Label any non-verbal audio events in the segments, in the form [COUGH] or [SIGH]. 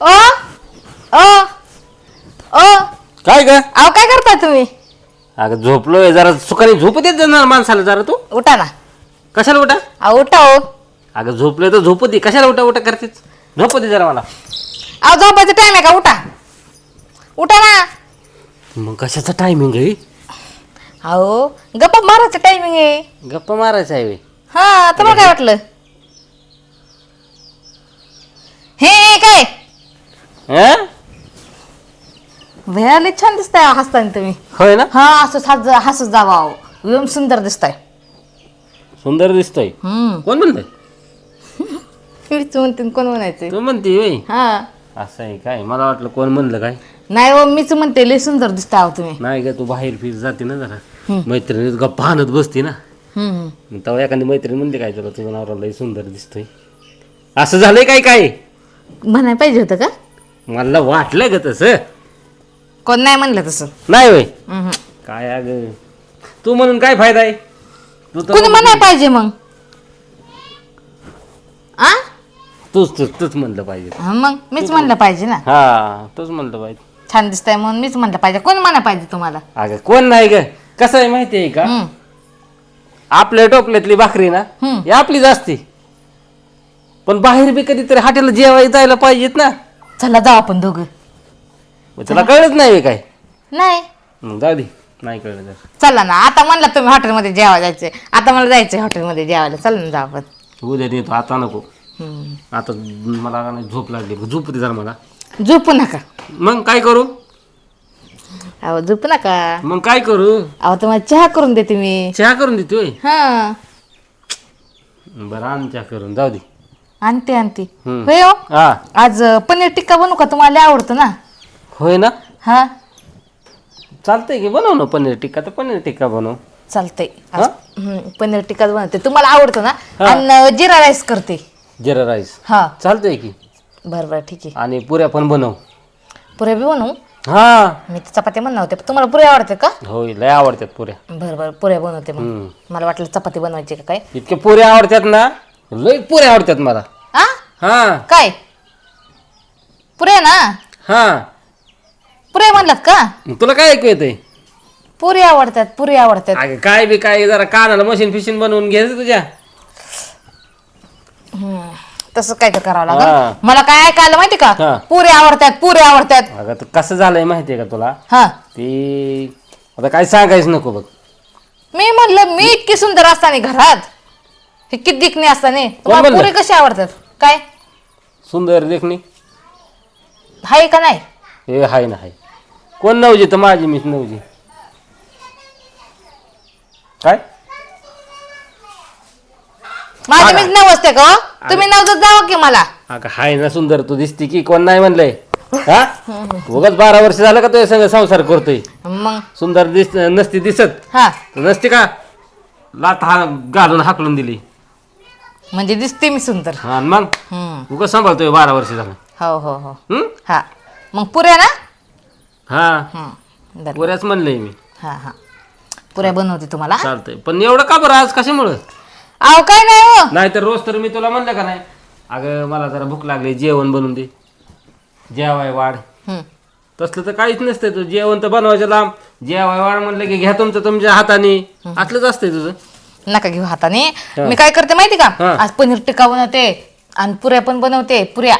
ओ! ओ! ओ! काय ग? अहो काय करता तुम्ही? अगं झोपलोय जरा. सुखाने झोप देत जाणार माणसाला जरा तू? उठा ना. कशाला उठा? अहो उठा हो. अगं झोपलोय तर झोपू दे कशाला उठा उठा करतेच. झोपू दे जरा मला. अहो झोपायचं टाइम आहे का? उठा. उठा ना. मग कशाचा टायमिंग आहे? अहो गप्पा मारायचं टायमिंग आहे. गप्पा मारायचा आहे. हा तुम्हाला काय वाटलं? हे काय? हं? भयाले छान दिसताय हसताना तुम्ही. होय ना? हा असं हस हसत जावा अहो. एकदम सुंदर दिसताय. सुंदर दिसतोय. हम्म. कोण म्हणतंय? [LAUGHS] मीच म्हणते कोण म्हणायचे तू म्हणते होय? हा. असं आहे काय? मला वाटलं कोण म्हणलं काय? नाही हो मीच म्हणते लय सुंदर दिसता अहो तुम्ही. नाही ग तू बाहेर फिर जाते ना जरा. मैत्रिणी गप्पा आणत बसते ना. हम्म मग तेव्हा एखादी मैत्रीण म्हणते काय तुला तुझा नवरा लय सुंदर दिसतोय. असं झालंय काय काय? म्हणाय पाहिजे होतं का? मला वाटलं ग तसं. कोण नाही म्हणलं तसं. नाही होय. काय अग? तू म्हणून काय फायदा आहे? तू तर म्हणाय पाहिजे मग? आ? तूच तूच तूच म्हणलं पाहिजे. हा, मग मीच म्हणलं पाहिजे ना. हा तूच म्हणलं पाहिजे. छान दिसताय म्हणून मीच म्हणलं पाहिजे. कोण म्हणा पाहिजे तुम्हाला? अगं कोण नाही ग. कसं आहे माहिती आहे का? हम्म. आपल्या टोपल्यातली भाकरी ना हम्म. ही आपलीच असते. पण बाहेर बी कधीतरी हॉटेलला जेवायला जायला पाहिजेत ना. चला जाऊ आपण दोघं. मग तुला कळत नाही काय? नाही. मग जाऊ दे. नाही कळलं तर. चला ना आता म्हणला तुम्ही हॉटेलमध्ये जेवायला जायचंय. आता मला जायचंय हॉटेलमध्ये जेवायला. चला ना जाऊ आपण. उद्या नेतो आता नको. हम्म. आता मला का नाही झोप लागली. झोप दे जरा मला. झोपू नका. मग काय करू? अहो झोपू नका. मग काय करू? अहो तुम्हाला चहा करून देते मी. चहा करून देते होय हा. बरं आण चहा करून. जाऊ दे. आणते आणते. होय हो? हा. आज अं, पनीर टिक्का बनवू का? तुम्हाला लय आवडतं ना. होय ना? हा. चालतंय की बनव ना पनीर टिक्का. तर पनीर टिक्का बनव. चालतंय. आज, हम्म, पनीर टिक्का बनवते. तुम्हाला आवडतं ना? हा. आणि जिरा राईस करते. जिरा राईस. हा. चालतंय की. बरं बरं ठीक आहे. आणि पुऱ्या पण बनव. पुऱ्या बी बनवू? हा. मी तर चपाती बनवते तुम्हाला पुऱ्या आवडते का? होय लय आवडतात पुऱ्या. बरं बरं पुऱ्या बनवते मग. हम्म. मला वाटलं चपाती बनवायची का काय? इतके पुऱ्या आवडतात ना? लय पुऱ्या आवडतात मला. हा. काय? पुऱ्या ना? हा. पुऱ्या म्हणलात का? मग तुला काय ऐकू येतंय? पुरी आवडतात पुरी आवडतात. अगं काय बी काय जरा कानाला मशीन फिशीन बनवून घ्यायचं तुझ्या. तसं काय तर करावं हा. लागेल मला काय ऐकायला माहिती का? हा. पुरे आवडतात पुरे आवडतात. अगं तर कसं झालंय माहितीये का तुला? हा. ती आता काय सांगायचं नको बघ. मी म्हणलं मी इतकी सुंदर असताना घरात. हे किती दिकणी असताना तुम्हाला? पुरे कशी आवडतात? काय? सुंदर देखणी. हाय का नाही? हे हाय ना हाय. कोण नवजी? तर माझी मीच नवजी. काय? माझी मीच नव असते का? तुम्ही नवजत जावं की मला. अगं हाय ना सुंदर तू दिसती की कोण नाही म्हणलंय. हा? उगाच बारा वर्ष झालं का तुझ्या संग संसार करतोय? मग? सुंदर दिस नसती दिसत. हा. नसते का? लात हा घालून हाकलून दिली. म्हणजे दिसते मी सुंदर. हा आणि मग? हम्म. सांभाळतोय बारा वर्ष झालं. हो हो हो. हम्म? हा. मग पुऱ्या ना? हा. हम्म. बरं. बऱ्याच म्हणलंय मी. हा हा. पुऱ्या बनवते तुम्हाला. चालतंय. पण एवढं का बरं आज? कशामुळं? अहो काय नाही हो. नाही तर रोज तर मी तुला म्हणलं का नाही? अगं मला जरा भूक लागली जेवण बनवून दे. जेवाय वाढ. हम्म. तसलं तर काहीच नसतंय तुझं. जेवण तर बनवायचं लांब. जेवाय वाढ म्हणलं की घ्या तुमचं तुमच्या हाताने. असलंच असतंय तुझं. नका घेऊ हाताने. मी काय करते माहिती का? हा. आज पनीर टिक्का बनवते आणि पुऱ्या पण बनवते पुऱ्या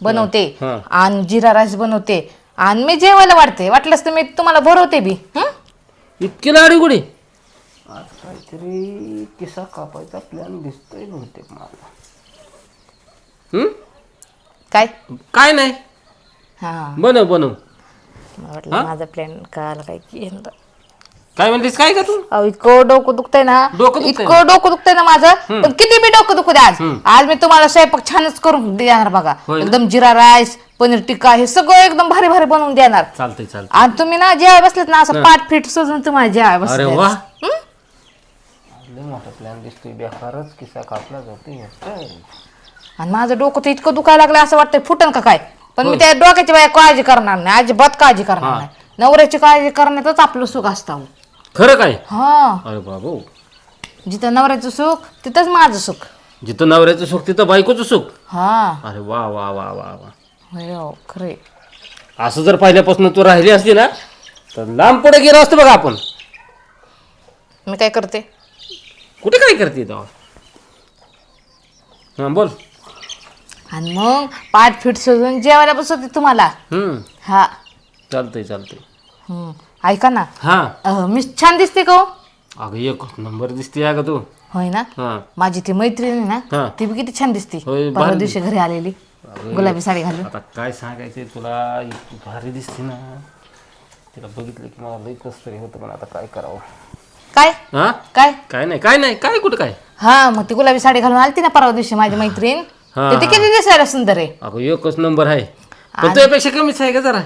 बनवते हा. आणि जिरा राईस बनवते आणि मी जेवायला वाढते. वाटलंच तर मी तुम्हाला भरवते बी. हं? इतकी लाडी गुडी. आज काहीतरी किसा कापायचा प्लॅन दिसतोय बहुतेक मला. हम्म? काय? काय नाही. हा. बनव बनव. मला वाटलं माझा प्लॅन कळाला काय की यंदा. काय म्हणलीस काय का तू? अहो इतकं डोकं दुखतंय ना. डोकं दुखतंय इतकं डोकं दुखतंय ना माझं. पण किती बी डोकं दुखू दे आज. आज मी तुम्हाला स्वयंपाक छानच करून देणार बघा. होय. ना? एकदम जिरा राईस पनीर टिक्का हे सगळं एकदम भारी भारी बनवून देणार. चालतंय चालतंय. आणि तुम्ही ना जेवाय बसलेत ना असं पाठ फिट सजून तुम्हाला जेवाय अरे बसले वा. लय मोठा प्लॅन दिसतोय बेकारच किसा कापला जातोय आणि माझं डोकं तर इतकं दुखायला लागलं असं वाटतंय फुटन का काय? पण मी त्या डोक्याची बाय काळजी करणार नाही अजिबात काळजी करणार नाही. नवऱ्याची काळजी करण्यातच आपलं सुख असतं खरं काय? हा. अरे बाबू. जिथं नवऱ्याचं सुख तिथंच माझं सुख. जिथं नवऱ्याचं सुख तिथं बायकोचं सुख? हा. अरे वा वा वा वा वा. होय हो, खरे. असं जर पहिल्यापासून तू राहिली असती ना तर लांब पुढे गेलो असतो बघा आपण. मी काय करते? कुठे काय करते तेव्हा? हां बोल. आणि मग पाठ फिट शोधून जेवायला बसवते तुम्हाला. हम्म. हा. चालतंय चालतंय. हम्म. ऐका ना. हां. अह, मी छान दिसते का हो? अगं एक नंबर दिसते अगं तू. होय ना? हां. माझी ती मैत्रीण आहे हा. ना ती बी किती छान दिसते. होय, परवा दिवशी घरी आलेली. गुलाबी साडी घालून. आता काय सांगायचंय तुला? इतकी भारी दिसते ना. तिला बघितलं की मला लई कस तरी होतं पण आता काय करावं? काय? हा? काय? काय नाही काय नाही काय कुठं काय? हा मग ती गुलाबी साडी घालून आलती ना परवा दिवशी माझी मैत्रीण. हा, तर ती किती दिसायला सुंदर आहे? अगं एकच नंबर आहे. पण तुझ्यापेक्षा कमीच आहे का जरा?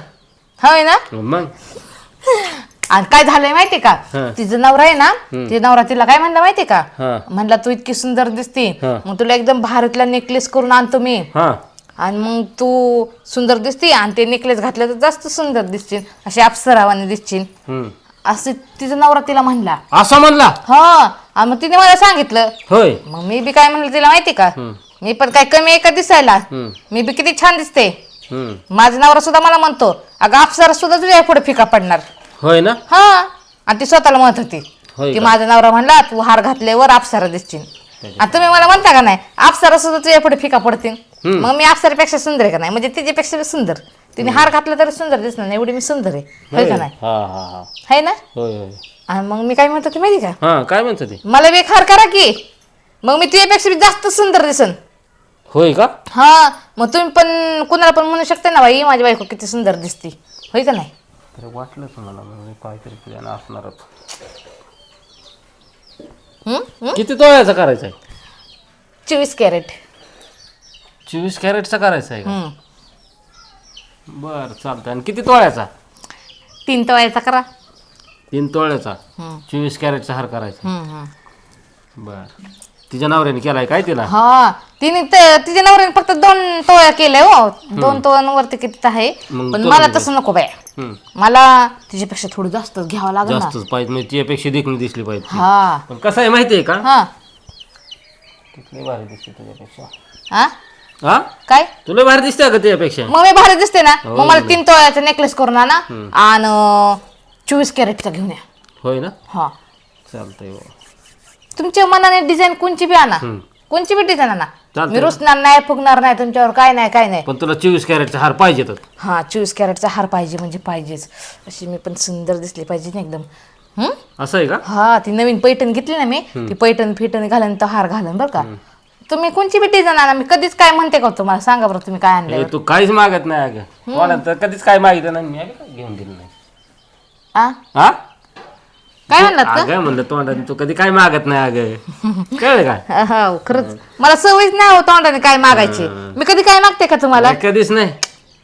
होय ना? मग? आणि काय झालंय माहितीये का? हा. तिचा नवरा आहे ना तिचा नवरा तिला काय म्हणला माहितीये का? हा. म्हणला तू इतकी सुंदर दिसते हा. मग तुला एकदम भारतला नेकलेस करून आणतो मी हा. आणि मग तू सुंदर दिसते आणि ते नेकलेस घातलं तर जास्त सुंदर दिसतील असे अप्सरावाने दिसतील हम्म. असं तिचा नवरा तिला म्हणला. असं म्हणला? हा. आणि मग तिने मला सांगितलं. होय. मग मी बी काय म्हणलं तिला माहिती का? मी पण काय कमी आहे का दिसायला. मी बी किती छान दिसते. माझा नवरा सुद्धा मला म्हणतो अगं अप्सरा सुद्धा तुझ्या पुढे फिका पडणार. होय ना? हा. आणि ती स्वतःला म्हणत होती होय की माझा नवरा म्हणला तू हार घातल्यावर अप्सरा दिसतील आणि तुम्ही मला म्हणता का नाही अप्सरा सुद्धा तुझ्या पुढे फिका पडतील. मग मी अप्सरापेक्षा सुंदर आहे का नाही? म्हणजे तिच्यापेक्षा सुंदर. तिने हार घातला तरी सुंदर दिसणार नाही एवढी मी सुंदर आहे. होय का नाही? हा हा हा. है ना? होय होय. आणि मग मी काय म्हणतो ते माहिती का? हा काय म्हणतो ते मला बी एक हार करा की. मग मी तुझ्यापेक्षा बी जास्त सुंदर दिसन. होय का? हा मग तुम्ही पण कुणाला पण म्हणू शकता ना बाई माझी बायको किती सुंदर दिसती. होय का नाही? तर वाटलंच मला म्हणजे काहीतरी प्लॅन असणारच. हम्म? किती तोळ्याचा करायचा आहे? चोवीस कॅरेट. चोवीस कॅरेटचा करायचा आहे का? हम्म. बर चालतं आणि किती तोळ्याचा? तीन तवायचा करा. तीन तोळ्याचा? हम्म. चोवीस कॅरेटचा हार करायचा हम्म, हम्म. बर. तिच्या नवऱ्याने केलाय काय तिला? हा तिने त- तिच्या नवऱ्याने फक्त दोन तोळ्या केल्या हो. दोन तोळ्यांवरती किती आहे. मग पण मला दिले. तसं नको बाय हम्म. मला तिच्यापेक्षा थोडं जास्त घ्यावं लागेल ना. जास्तच पाहिजे म्हणजे तिच्यापेक्षा देखणी दिसली पाहिजे हा. पण कसं आहे माहिती आहे का? हा. भारी दिसते तुझ्यापेक्षा. हा हा? काय? तुला भारी दिसते का तुझ्यापेक्षा मग मी भारी दिसते ना. मग मला तीन तोळ्याचा नेकलेस करून आणा आणि चोवीस कॅरेटचा घेऊन या. होय ना? हा. चालतंय हो. तुमच्या मनाने डिझाईन कोणची बी आणा. कोणची बी डिझाईन आणा. चालतंय. मी रुसणार नाही फुगणार नाही तुमच्यावर काय नाही काय नाही. पण तुला चोवीस कॅरेटचा हार पाहिजे तर हा चोवीस कॅरेटचा हार पाहिजे म्हणजे पाहिजेच. अशी मी पण सुंदर दिसली पाहिजे ना एकदम. हम्म? असं आहे का? हा ती नवीन पैठण घेतली ना मी ती पैठण फिटण घालून तर हार घालून बरं का. तुम्ही कोणची बी डिझाईन आणा मी कधीच काय म्हणते का तुम्हाला? सांगा बरं तुम्ही काय आणलं हे तू काहीच मागत नाही अगं. मला तर कधीच काय मागितलं नाही मी अगं काय घेऊन दिलं नाही. आ? हा काय म्हणलात का? अगं म्हणलं तोंडाने तू कधी काय मागत नाही अगं. कळलं का? [LAUGHS] हो खरंच. मला सवयच नाही होत तोंडाने काय मागायची. मी कधी काय मागते का तुम्हाला? कधीच नाही.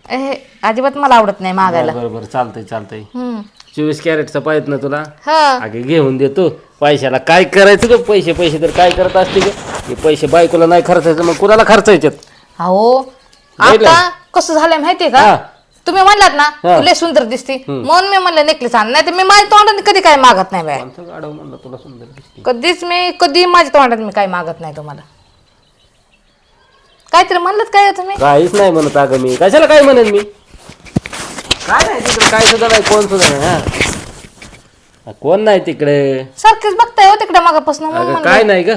ए, अजिबात मला आवडत नाही मागायला. बरोबर चालतंय चालतंय. हम्म. चोवीस कॅरेटचा पाहिजे ना तुला. हा. अगे घेऊन देतो पैशाला काय करायचं ग? पैसे पैसे तर काय करत असते ग? हे पैसे बायकोला नाही खर्चायचं मग कुणाला खर्चायच्यात अहो बघितलं? आता कसं झालंय माहितीये हा. तुम्ही म्हणलात ना हा. तुला सुंदर दिसते. म्हणून मी म्हणलं नेकलेस आण. नाही तर मी माझ्या तोंडाने कधी काय मागत नाही बाय. आमचं गाडव म्हणलं तुला सुंदर दिसते. कधीच मी कधी माझ्या तोंडात मी काय मागत नाही तुम्हाला. काहीतरी म्हणलं काय हो तुम्ही? काहीच नाही म्हणत अगं मी. कशाला काय म्हणेन मी? काय नाही तिकडे काय सुद्धा नाही कोण सुद्धा नाही हा. हा कोण नाही तिकडे? सारखेच बघताय हो तिकडे मागापासून अगं काय नाही ग.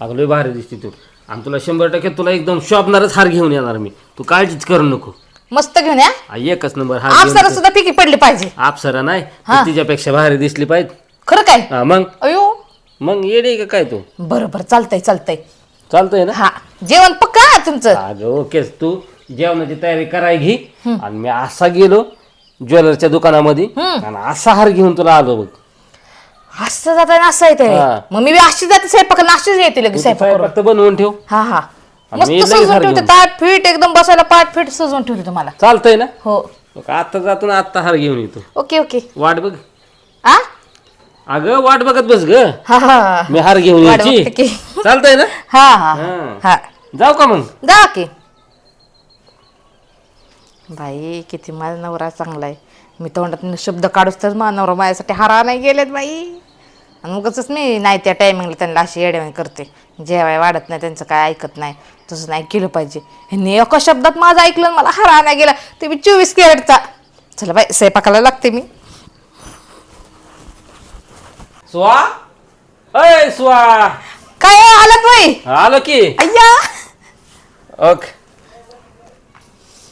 अगं लय भारी दिसते तू. आणि तुला शंभर टक्के तुला एकदम शॉपणारच हार घेऊन येणार मी. तू काळजीच करू नको. मस्त घेऊन या. हा, एकच नंबर. आपसाला सुद्धा पिकी पडली पाहिजे. अप्सरा नाही ती तिच्यापेक्षा भारी दिसली पाहिजे. खरं काय? हा मग? अयो. मग येडे का काय तू? बरं बरं चालतंय चालतंय. चालतंय ना? हा जेवण पक्का हा तुमचं? अगं ओकेच तू जेवणाची तयारी कराय घे. आणि मी असा गेलो ज्वेलरच्या दुकानामध्ये आणि असा हार घेऊन तुला आलो बघ. असं जाता असं येते हा. मग मी बी अशी जाते स्वयंपाक नाशीच येते लगेच स्वयंपाक बनवून ठेव. हा हा. मी मस्त लगेच सजवून हार ठेवते घेऊन. ताट फीट एकदम बसायला पाठ फीट सजवून ठेवते तुम्हाला. चालतंय ना? हो. मग आता जातो ना आत्ता हार घेऊन येतो. Okay okay. वाट बघ. आ? अगं वाट बघत बस ग. हा हा मी हार घेऊन वाट यायची. की. चालतंय ना? हा हा हा. हा. जाऊ का मग? जा की. बाई किती माझा नवरा चांगला आहे मी तोंडात शब्द काढूच तर माझा नवरा माझ्यासाठी हारा नाही गेलेत बाई. उगाच मी नाही त्या टायमिंगला त्यांना अशी येड्यावानी करते. जेवाय वाढत नाही त्यांचं काय ऐकत नाही तसं नाही केलं पाहिजे. ह्यांनी एका शब्दात माझं ऐकलं मला हरा नाही गेला. ते मी चोवीस कॅरेटचा चला बाई स्वयंपाकाला लागते मी. सुहा अय सुहा काय हो, आलात बाई? आलो की. अय्या! ओके.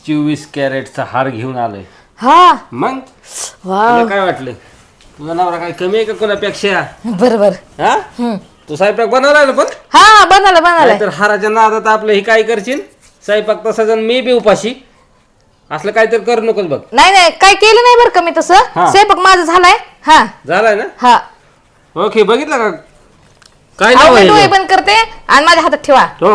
चोवीस कॅरेटचा हार घेऊन आलोय. हा. मग? वा तुला काय वाटलं? तुझा नवरा काय कमी आहे का कोणापेक्षा? बरं बरं हा? हम्म. तू स्वयंपाक बनवलाय ना पण? हा बनवलं बनवलंय. तर हाराच्या नादात आपलं हे काय करशील? स्वयंपाक तसा जण मी बी उपाशी. असलं काहीतरी करू नकोस बघ. नाही नाही काय केलं नाही बरं का मी तसं? हा. स्वयंपाक माझं झालाय. हा. झालाय ना? हा. ओके बघितलं का? काय अहो, नाव मी डोळे? बंद करते आणि माझ्या हातात ठेवा. हो,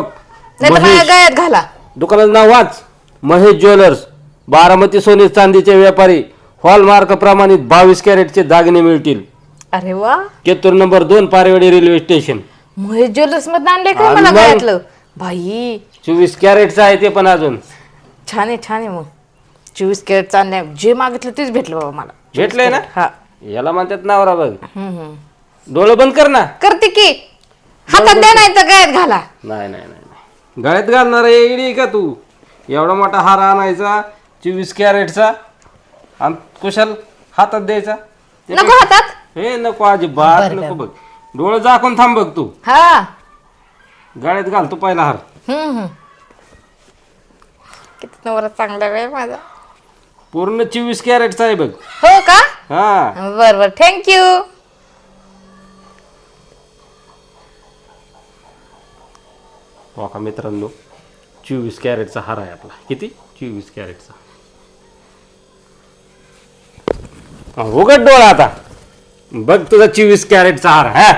नाही तर माझ्या गळ्यात घाला. दुकानाचं नाव वाच. महेश ज्वेलर्स बारामती सोने चांदीचे व्यापारी. हॉलमार्क प्रमाणित बावीस कॅरेटचे दागिने मिळतील. अरे वा. केतूर नंबर दोन पारवेडी रेल्वे स्टेशन. महेश ज्वेलर्समध्ये आणले का मला भाई चोवीस कॅरेटचं आहे ते पण अजून. छान आहे छान आहे मग. चोवीस कॅरेट आणल्या. जे मागितलं तेच भेटलं बाबा मला. भेटलंय ना? हा. याला म्हणतात नावरा बघ. हम्म, हम्म. डोळं बंद कर ना. करते की. हातात द्या नाही तर गळ्यात घाला. नाही नाही नाही नाही. गळ्यात घालणार आहे इडी का तू? एवढा मोठा हार आणायचा चोवीस कॅरेटचा. आणि कुशाल हातात द्यायचा? नको हातात? हे नको अजिबात बरं, नको बघ. डोळं झाकून थांब बघ तू. हा. गळ्यात घालतो पहिला हार. हम्म हम्म. किती नवरा चांगला वेळ माझा. पूर्ण चोवीस कॅरेटचा आहे बघ. हो का? हा. बर बर. थँक्यू हो का मित्रांनो? चोवीस कॅरेटचा हार आहे आपला. किती? चोवीस कॅरेटचा. उघड डोळा आता. बघ तुझा चोवीस कॅरेटचा हार हा.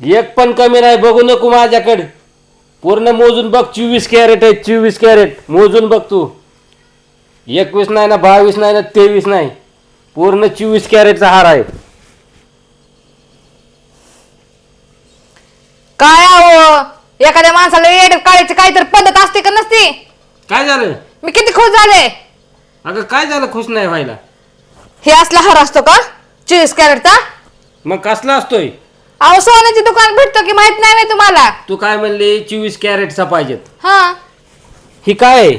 एक पण कमी नाही बघू नको माझ्याकडे. पूर्ण मोजून बघ चोवीस कॅरेट आहे चोवीस कॅरेट. मोजून बघ तू. एकवीस नाही ना बावीस नाही ना तेवीस नाही. पूर्ण चोवीस कॅरेटचा हार आहे. काय आहो एखाद्या माणसाला एड काढायची काहीतरी पद्धत असते काय झालं? मी किती खुश झाले? अगं काय झालं खुश नाही व्हायला? हे असला हार असतो का? चोवीस कॅरेटचा मग कसला असतोय? अहो सोन्याची दुकान भेटतो की माहीत नाही मी तुम्हाला. तू काय म्हणली? चोवीस कॅरेटचा पाहिजेत हा. ही काय? आहे?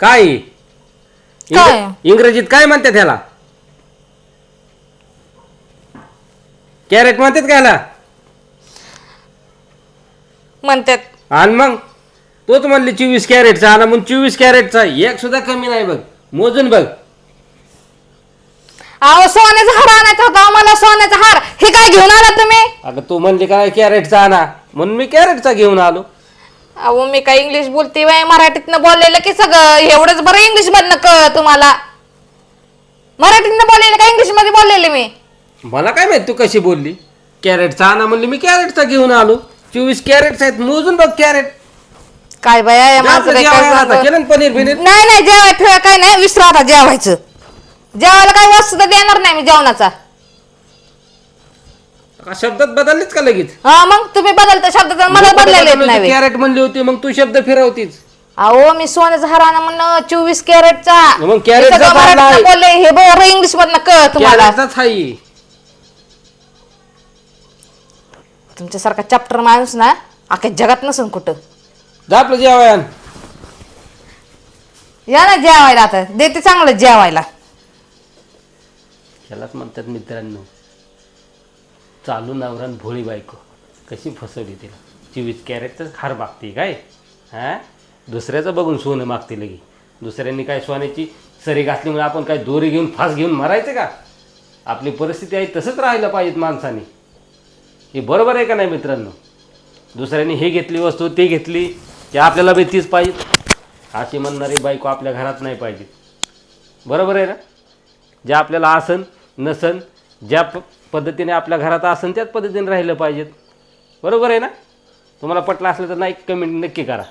काय? आहे? काय? इंग्र- इंग्रजीत काय म्हणतात ह्याला? कॅरेट म्हणतात का ह्याला? म्हणतात. आणि मग. तोच म्हणली चोवीस कॅरेटचा आणि मग चोवीस कॅरेटचा एक सुद्धा कमी नाही बघ. मोजून बघ. अहो सोन्याचा हार आणायचा होता मला सोन्याचा हार. हे काय घेऊन आला तुम्ही? अगं तू म्हणली काय कॅरेटचा आणा. म्हणून मी कॅरेटचा घेऊन आलो. अहो मी काय इंग्लिश बोलते बाय मराठीतनं बोललेलं की सगळं एवढंच बरं इंग्लिश मधनं क तुम्हाला? मराठीतनं बोललेलं का इंग्लिशमध्ये बोललेले मी? मला काय माहीत तू कशी बोलली? कॅरेटचा आणा म्हणली मी कॅरेटचा घेऊन आलो. चोवीस कॅरेट्स आहेत मोजून बघ कॅरेट. काय बाया या जा आपलं माणसाला काय जेवायला आता. सांगू? केलं ना पनीर बिनीर? नाही नाही जेवाय ठेवा काय नाही विसरा आता जेवायचं. जेवायला काही वस्तू सुद्धा देणार नाही मी जेवणाचा. का शब्दात बदललीच का लगेच? हा मग तुम्ही बदलता शब्दाचा मला बदलायला येत नाही कॅरेट म्हणली होती मग तू शब्द फिरवतीच अहो मी सोन्याचा हार आणा म्हणलं चोवीस कॅरेटचा. मग कॅरेटचा सगळं आहे. मराठीतनं बोलले हे बरं इंग्लिश मधनं क तुम्हाला. कॅरेटचाच हाई तुमच्यासारखा चॅप्टर माणूस ना अख्या जगात नसन कुठं. जा आपलं जेवायन या ना जेवायला आता. देते चांगलं जेवायला. यालाच म्हणतात मित्रांनो चालू नवरान भोळी बायको. कशी फसवली तिला. चोवीस कॅरेटच हार मागते काय? हा? दुसऱ्याचं बघून सोनं मागते लगी. दुसऱ्यांनी काय सोन्याची सरी घातली म्हणून आपण काय दोरी घेऊन फास घेऊन मरायचं का? आपली परिस्थिती आहे तसंच राहायला पाहिजेत माणसाने. हे बरोबर आहे का नाही मित्रांनो? दुसऱ्यांनी हे घेतली वस्तू ती घेतली. की आपल्याला बी तीच पाहिजे. अशी म्हणणारी बायको आपल्या घरात नाही पाहिजे. बरोबर आहे ना? जे आपल्याला आसन नसन ज्या प पद्धतीने आपल्या घरात आसन त्याच पद्धतीने राहिलं पाहिजेत. बरोबर आहे ना? तुम्हाला पटलं असलं तर नाही कमेंट नक्की करा.